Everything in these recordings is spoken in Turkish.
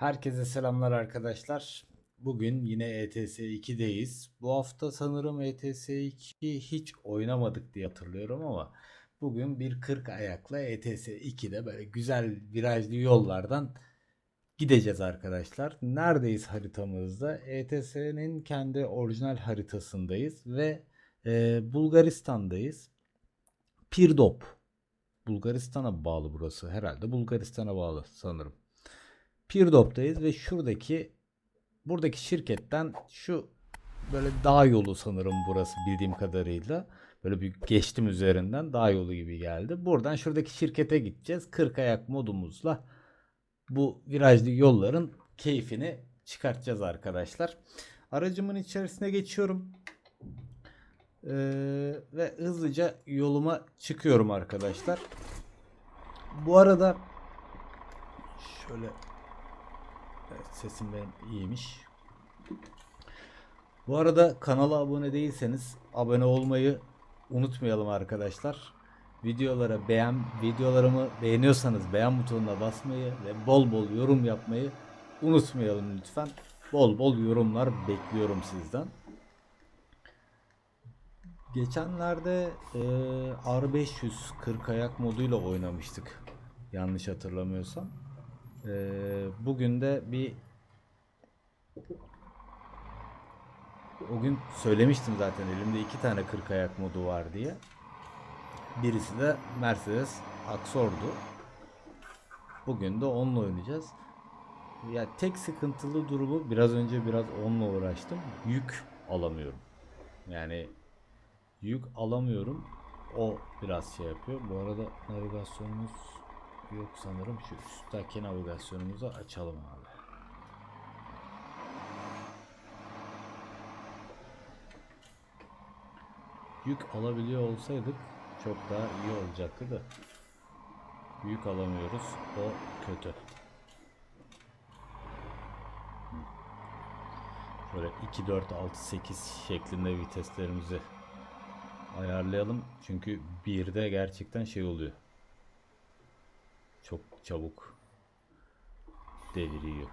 Herkese selamlar arkadaşlar. Bugün yine ETS 2'deyiz. Bu hafta sanırım ETS 2 hiç oynamadık diye hatırlıyorum ama bugün bir 40 ayakla ETS 2'de böyle güzel virajlı yollardan gideceğiz arkadaşlar. Neredeyiz haritamızda? ETS'nin kendi orijinal haritasındayız ve e, Bulgaristan'dayız. Pirdop. Bulgaristan'a bağlı burası. Herhalde Bulgaristan'a bağlı sanırım. Pirdop'tayız ve şuradaki buradaki şirketten şu böyle dağ yolu sanırım burası bildiğim kadarıyla. Böyle bir geçtim üzerinden dağ yolu gibi geldi. Buradan şuradaki şirkete gideceğiz. 40 ayak modumuzla bu virajlı yolların keyfini çıkartacağız arkadaşlar. Aracımın içerisine geçiyorum. Ee, ve hızlıca yoluma çıkıyorum arkadaşlar. Bu arada şöyle Evet, sesim benim iyiymiş. Bu arada kanala abone değilseniz abone olmayı unutmayalım arkadaşlar. Videolara beğen videolarımı beğeniyorsanız beğen butonuna basmayı ve bol bol yorum yapmayı unutmayalım lütfen. Bol bol yorumlar bekliyorum sizden. Geçenlerde e, R500 40 ayak moduyla oynamıştık. Yanlış hatırlamıyorsam. Ee, bugün de bir o gün söylemiştim zaten elimde iki tane 40 ayak modu var diye. Birisi de Mercedes Axor'du. Bugün de onunla oynayacağız. Ya tek sıkıntılı durumu biraz önce biraz onunla uğraştım. Yük alamıyorum. Yani yük alamıyorum. O biraz şey yapıyor. Bu arada navigasyonumuz Yok sanırım şu üstteki navigasyonumuzu açalım abi. Yük alabiliyor olsaydık çok daha iyi olacaktı da. Yük alamıyoruz. O kötü. Şöyle 2, 4, 6, 8 şeklinde viteslerimizi ayarlayalım. Çünkü birde gerçekten şey oluyor çabuk deliriyor.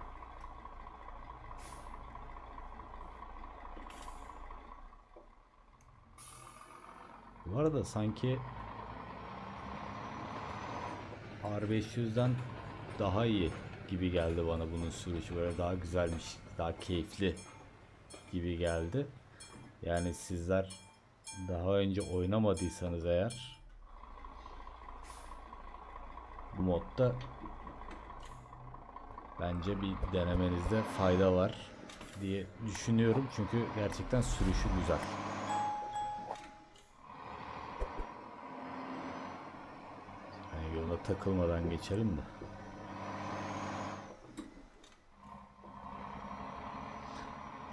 Bu arada sanki R500'den daha iyi gibi geldi bana bunun sürüşü böyle daha güzelmiş, daha keyifli gibi geldi. Yani sizler daha önce oynamadıysanız eğer bu modda bence bir denemenizde fayda var diye düşünüyorum. Çünkü gerçekten sürüşü güzel. Yani yola takılmadan geçelim de.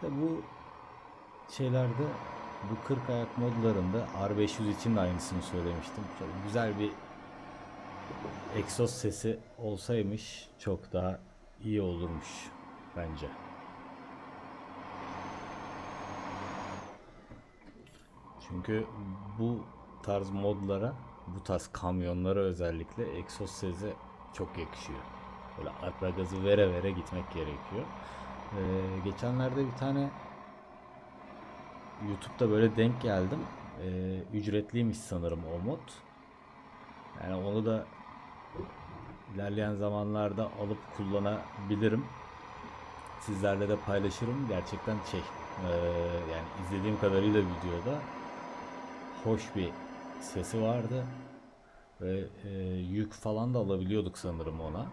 Tabi bu şeylerde bu 40 ayak modlarında R500 için de aynısını söylemiştim. Çok güzel bir egzoz sesi olsaymış çok daha iyi olurmuş bence. Çünkü bu tarz modlara, bu tarz kamyonlara özellikle egzoz sesi çok yakışıyor. Böyle ara gazı vere vere gitmek gerekiyor. Ee, geçenlerde bir tane YouTube'da böyle denk geldim. Ee, ücretliymiş sanırım o mod. Yani onu da ilerleyen zamanlarda alıp kullanabilirim. Sizlerle de paylaşırım. Gerçekten şey e, yani izlediğim kadarıyla videoda hoş bir sesi vardı. Ve e, yük falan da alabiliyorduk sanırım ona.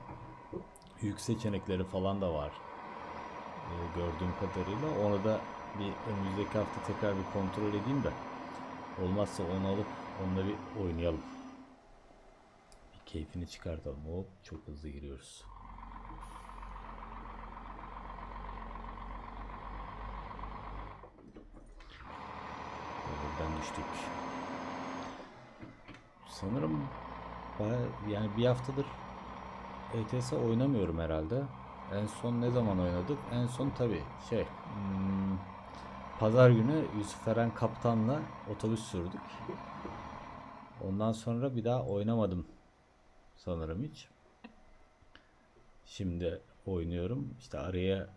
Yük seçenekleri falan da var. E, gördüğüm kadarıyla. Onu da bir önümüzdeki hafta tekrar bir kontrol edeyim de. Olmazsa onu alıp onunla bir oynayalım keyfini çıkartalım. Hop çok hızlı giriyoruz. Buradan düştük. Sanırım yani bir haftadır ETS oynamıyorum herhalde. En son ne zaman oynadık? En son tabi şey hmm, Pazar günü Yusuf Eren Kaptan'la otobüs sürdük. Ondan sonra bir daha oynamadım sanırım hiç. Şimdi oynuyorum. İşte araya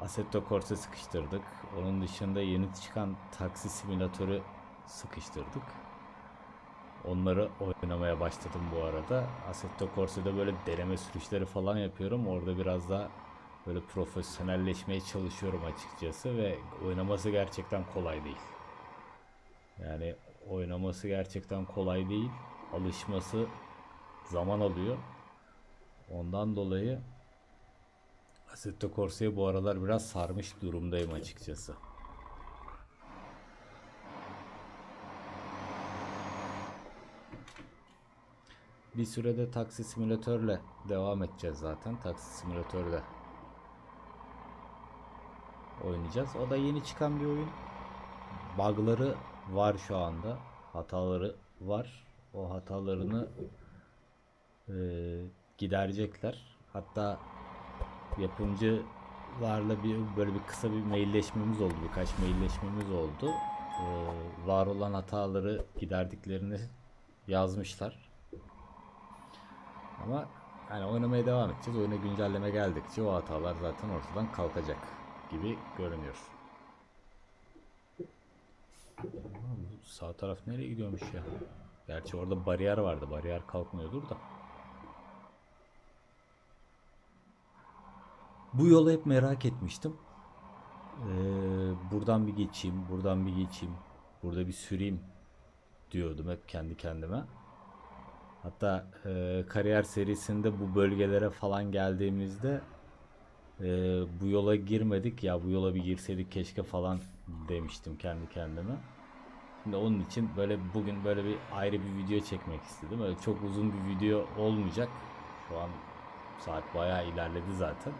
Assetto Corsa sıkıştırdık. Onun dışında yeni çıkan taksi simülatörü sıkıştırdık. Onları oynamaya başladım bu arada. Assetto Corsa'da böyle deneme sürüşleri falan yapıyorum. Orada biraz daha böyle profesyonelleşmeye çalışıyorum açıkçası ve oynaması gerçekten kolay değil. Yani oynaması gerçekten kolay değil. Alışması zaman alıyor. Ondan dolayı Assetto Corsa'yı bu aralar biraz sarmış durumdayım açıkçası. Bir sürede taksi simülatörle devam edeceğiz zaten. Taksi simülatörle oynayacağız. O da yeni çıkan bir oyun. Bug'ları var şu anda. Hataları var. O hatalarını e, giderecekler. Hatta yapımcılarla bir böyle bir kısa bir mailleşmemiz oldu. Birkaç mailleşmemiz oldu. E, var olan hataları giderdiklerini yazmışlar. Ama hani oynamaya devam edeceğiz. Oyuna güncelleme geldikçe o hatalar zaten ortadan kalkacak gibi görünüyor. Sağ taraf nereye gidiyormuş ya? Gerçi orada bariyer vardı. Bariyer kalkmıyordur da. Bu yolu hep merak etmiştim. Ee, buradan bir geçeyim, buradan bir geçeyim, burada bir süreyim diyordum hep kendi kendime. Hatta e, kariyer serisinde bu bölgelere falan geldiğimizde e, bu yola girmedik ya bu yola bir girseydik keşke falan demiştim kendi kendime. Şimdi onun için böyle bugün böyle bir ayrı bir video çekmek istedim. Öyle çok uzun bir video olmayacak. Şu an saat bayağı ilerledi zaten.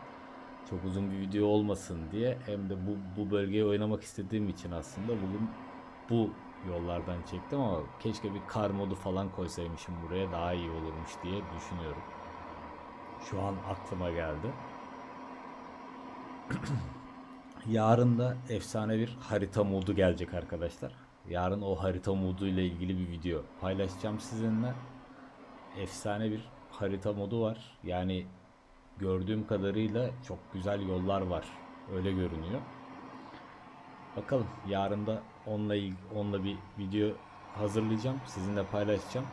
Çok uzun bir video olmasın diye hem de bu bu bölgeyi oynamak istediğim için aslında bugün bu yollardan çektim ama keşke bir kar modu falan koysaymışım buraya daha iyi olurmuş diye düşünüyorum. Şu an aklıma geldi. Yarın da efsane bir harita modu gelecek arkadaşlar. Yarın o harita modu ile ilgili bir video paylaşacağım sizinle. Efsane bir harita modu var. Yani gördüğüm kadarıyla çok güzel yollar var. Öyle görünüyor. Bakalım yarın da onunla onunla bir video hazırlayacağım. Sizinle paylaşacağım.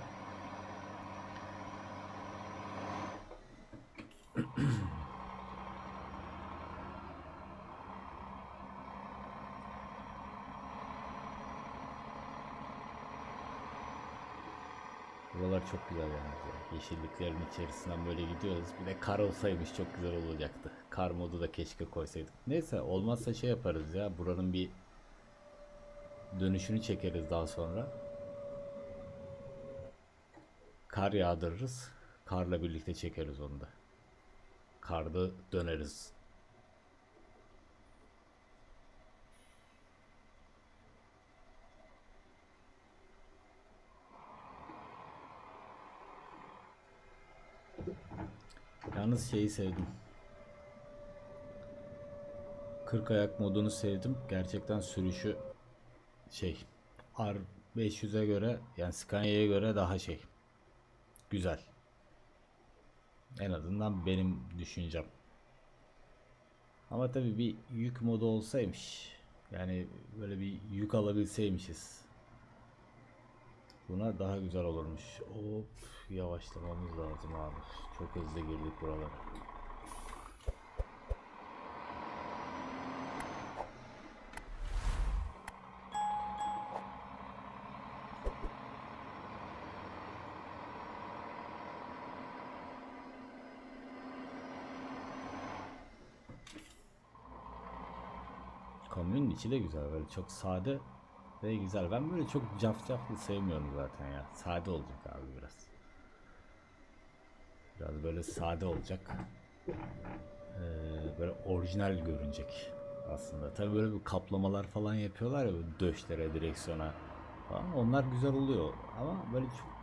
Çok güzel yani. Yeşilliklerin içerisinden böyle gidiyoruz. Bir de kar olsaymış çok güzel olacaktı. Kar modu da keşke koysaydık. Neyse olmazsa şey yaparız ya. Buranın bir dönüşünü çekeriz daha sonra. Kar yağdırırız. Karla birlikte çekeriz onu da. Karda döneriz. Yalnız şeyi sevdim. 40 ayak modunu sevdim. Gerçekten sürüşü şey R500'e göre yani Scania'ya göre daha şey güzel. En azından benim düşüncem. Ama tabii bir yük modu olsaymış. Yani böyle bir yük alabilseymişiz. Buna daha güzel olurmuş. Hop yavaşlamamız lazım abi. Çok hızlı girdik buralara. Kamyonun içi de güzel böyle çok sade ve güzel. Ben böyle çok cafcaflı sevmiyorum zaten ya. Sade olacak abi biraz. Biraz böyle sade olacak. Ee, böyle orijinal görünecek aslında. Tabii böyle bir kaplamalar falan yapıyorlar ya böyle döşlere, direksiyona falan. Onlar güzel oluyor ama böyle çok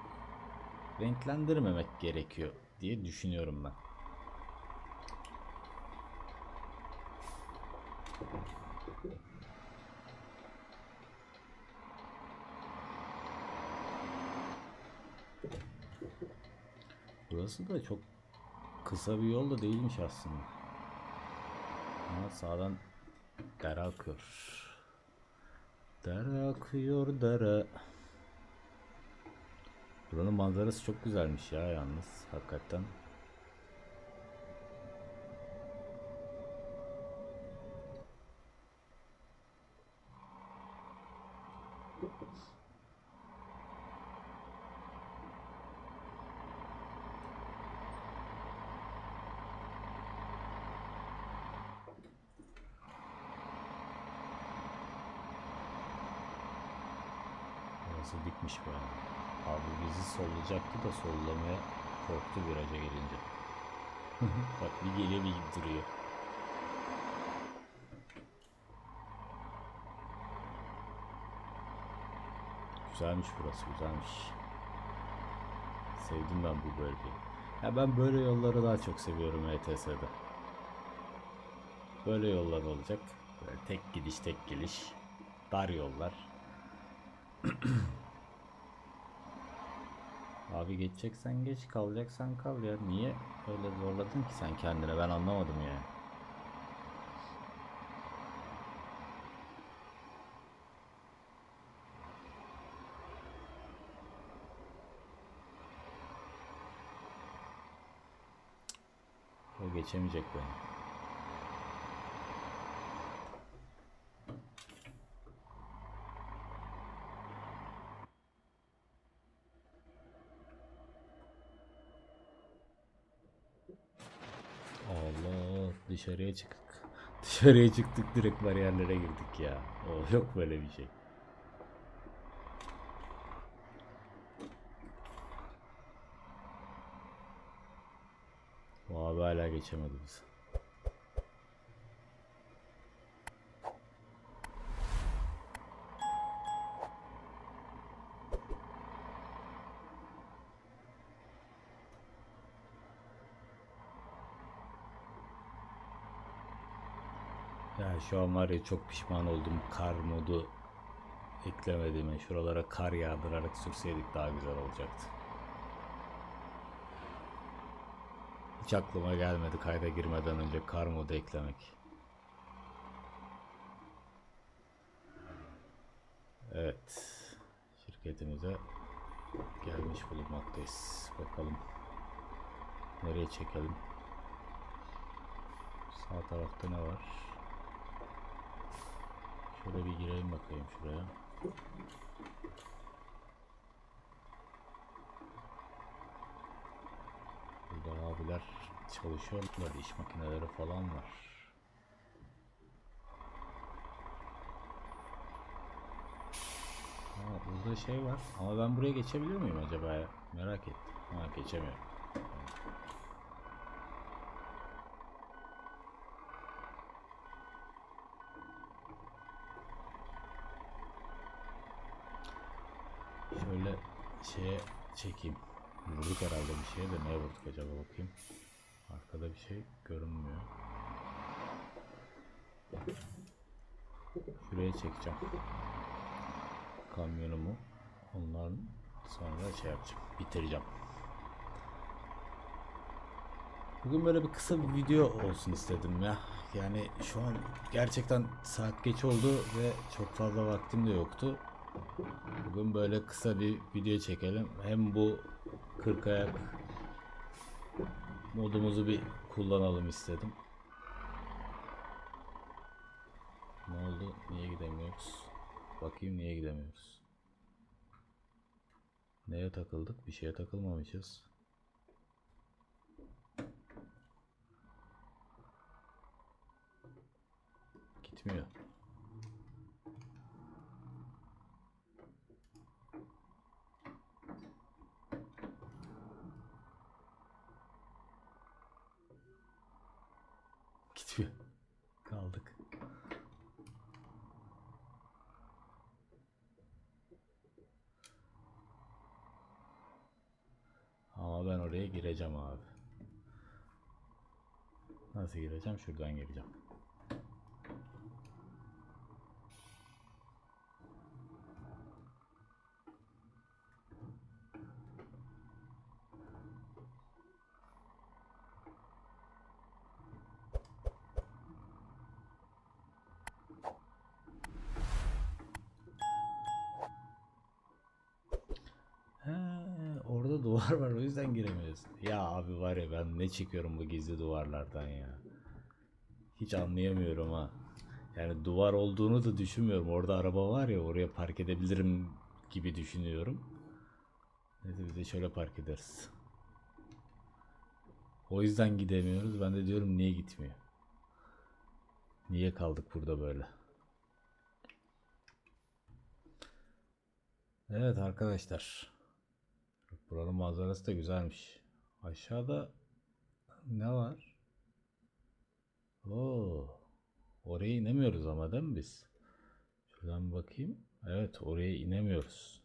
renklendirmemek gerekiyor diye düşünüyorum ben. Burası da çok kısa bir yol da değilmiş aslında. Ama sağdan dere akıyor. Dere akıyor dere. Buranın manzarası çok güzelmiş ya yalnız hakikaten. Abi bizi sollayacaktı da sollamaya korktu viraja gelince. Bak bir geliyor bir duruyor. Güzelmiş burası güzelmiş. Sevdim ben bu bölgeyi. Ya ben böyle yolları daha çok seviyorum ETS'de. Böyle yollar olacak. Böyle tek gidiş tek geliş. Dar yollar. Abi geçeceksen geç kalacaksan kal ya. Niye öyle zorladın ki sen kendine ben anlamadım yani. O geçemeyecek beni. Dışarıya çıktık. Dışarıya çıktık direkt bariyerlere girdik ya. O yok böyle bir şey. Abi hala geçemedi bizi. Ya şu an var ya çok pişman oldum kar modu eklemediğime. Şuralara kar yağdırarak sürseydik daha güzel olacaktı. Hiç aklıma gelmedi kayda girmeden önce kar modu eklemek. Evet. Şirketimize gelmiş bulunmaktayız. Bakalım. Nereye çekelim? Sağ tarafta ne var? Şöyle bir girelim bakayım şuraya. Burada abiler çalışıyorlar. iş makineleri falan var. Ha, burada şey var. Ama ben buraya geçebiliyor muyum acaba? Merak ettim. Ha geçemiyorum. Şöyle şeye çekeyim. Vurduk herhalde bir şeye de neye vurduk acaba bakayım. Arkada bir şey görünmüyor. Şuraya çekeceğim. Kamyonumu. Ondan sonra şey yapacağım. Bitireceğim. Bugün böyle bir kısa bir video olsun istedim ya. Yani şu an gerçekten saat geç oldu ve çok fazla vaktim de yoktu. Bugün böyle kısa bir video çekelim. Hem bu 40 ayak modumuzu bir kullanalım istedim. Ne oldu? Niye gidemiyoruz? Bakayım niye gidemiyoruz? Neye takıldık? Bir şeye takılmamışız. Gitmiyor. Gitmiyor. Kaldık. Ama ben oraya gireceğim abi. Nasıl gireceğim? Şuradan gireceğim. Duvar var o yüzden giremiyoruz. Ya abi var ya ben ne çekiyorum bu gizli duvarlardan ya. Hiç anlayamıyorum ha. Yani duvar olduğunu da düşünmüyorum. Orada araba var ya oraya park edebilirim gibi düşünüyorum. Neyse biz de şöyle park ederiz. O yüzden gidemiyoruz. Ben de diyorum niye gitmiyor? Niye kaldık burada böyle? Evet arkadaşlar. Buranın manzarası da güzelmiş. Aşağıda ne var? Oo. Oraya inemiyoruz ama değil mi biz? Şuradan bakayım. Evet oraya inemiyoruz.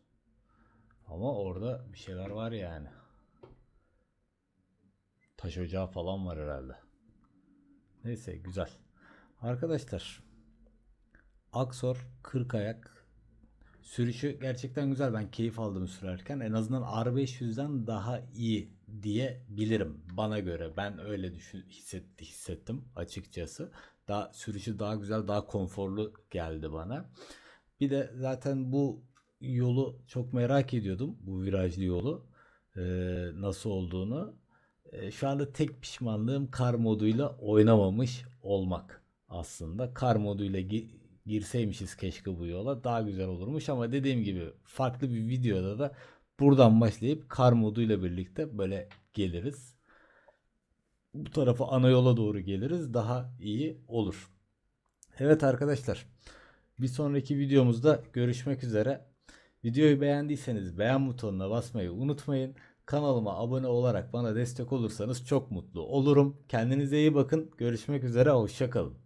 Ama orada bir şeyler var yani. Taş ocağı falan var herhalde. Neyse güzel. Arkadaşlar Aksor 40 ayak sürüşü gerçekten güzel. Ben keyif aldım sürerken. En azından R500'den daha iyi diyebilirim bana göre. Ben öyle düşün, hisset, hissettim açıkçası. Daha sürüşü daha güzel, daha konforlu geldi bana. Bir de zaten bu yolu çok merak ediyordum. Bu virajlı yolu. Ee, nasıl olduğunu. Ee, şu anda tek pişmanlığım kar moduyla oynamamış olmak aslında. Kar moduyla girseymişiz keşke bu yola daha güzel olurmuş ama dediğim gibi farklı bir videoda da buradan başlayıp kar moduyla birlikte böyle geliriz. Bu tarafa ana yola doğru geliriz daha iyi olur. Evet arkadaşlar bir sonraki videomuzda görüşmek üzere. Videoyu beğendiyseniz beğen butonuna basmayı unutmayın. Kanalıma abone olarak bana destek olursanız çok mutlu olurum. Kendinize iyi bakın. Görüşmek üzere. Hoşçakalın.